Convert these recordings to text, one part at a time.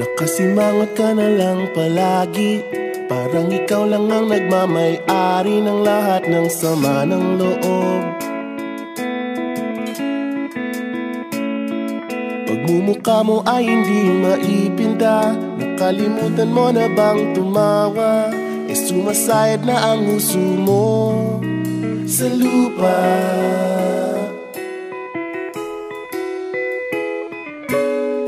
Nakasimangot ka na lang palagi. Parang ikaw lang ang nagmamay-ari ng lahat ng sama ng loob. Pagmumukha mo ay hindi maipinda Nakalimutan mo na bang tumawa? E sumasayad na ang huso mo sa lupa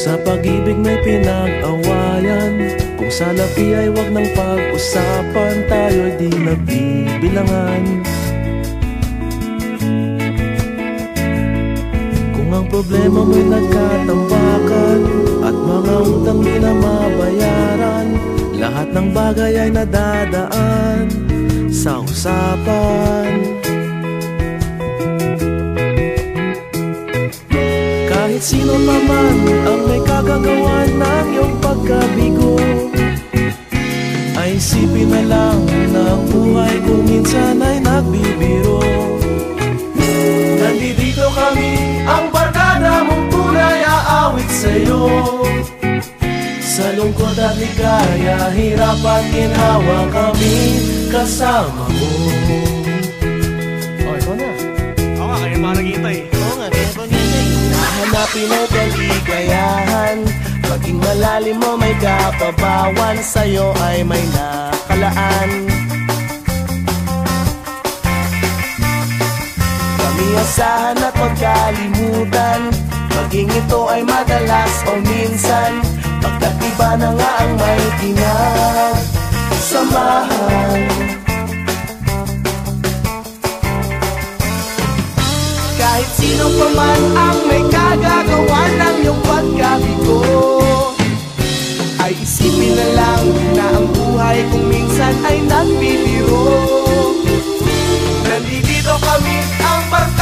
sa pag-ibig may pinag-awayan. Kung sa labi ay wag nang pag-usapan Tayo'y di nagbibilangan Kung ang problema mo'y nagkatambakan At mga utang di na mabayaran Lahat ng bagay ay nadadaan Kahit sino naman ang may kagagawa ng iyong pagkabigo Ay isipin na lang na ang buhay kung minsan ay nagbibiro. Nandito kami, ang barkada mong tunay aawit sa'yo. Sa lungkot at ligaya, hirap at ginhawa kami kasama mo Kaligayahan Maging malalim mo may kapabawan Sa'yo ay may nakalaan. Kami asahan at magkalimutan. Maging ito ay madalas o minsan. Pagkat iba na nga ang may pinagsamahan Kahit sino pa man ang may kagagawa ng iyong pagkabigo Ay isipin na lang na ang buhay kung minsan ay nagbibiro. Nandito kami ang barkada